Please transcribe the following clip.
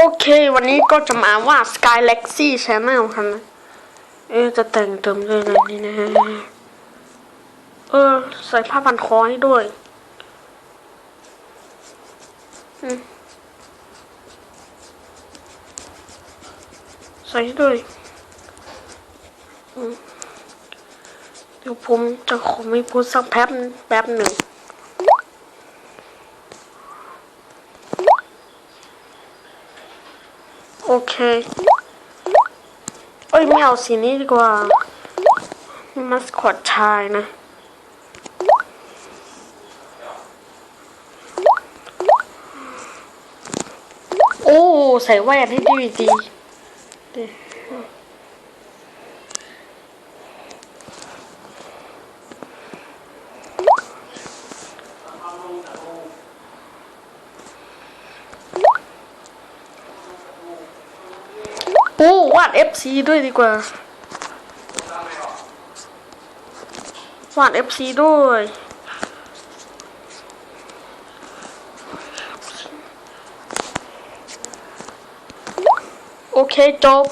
โอเค วันนี้ก็จะมาว่า Sky Lexi Channel ครับนะเอ๊ะจะแต่งเติมด้วยอะไรนี่นะ เออ ใส่ผ้าพันคอให้ด้วยใส่ให้ด้วยเดี๋ยวผมจะขอไม่พูดสักแป๊บแป๊บหนึ่ง โอเค เอ้ยไม่เอาสีนี้ดีกว่ามัสคอตชายนะ โอ้ ใส่แว่นให้ดีดี ปูวาด FC ด้วยดีกว่าวาด FC ด้วยโอเคจบ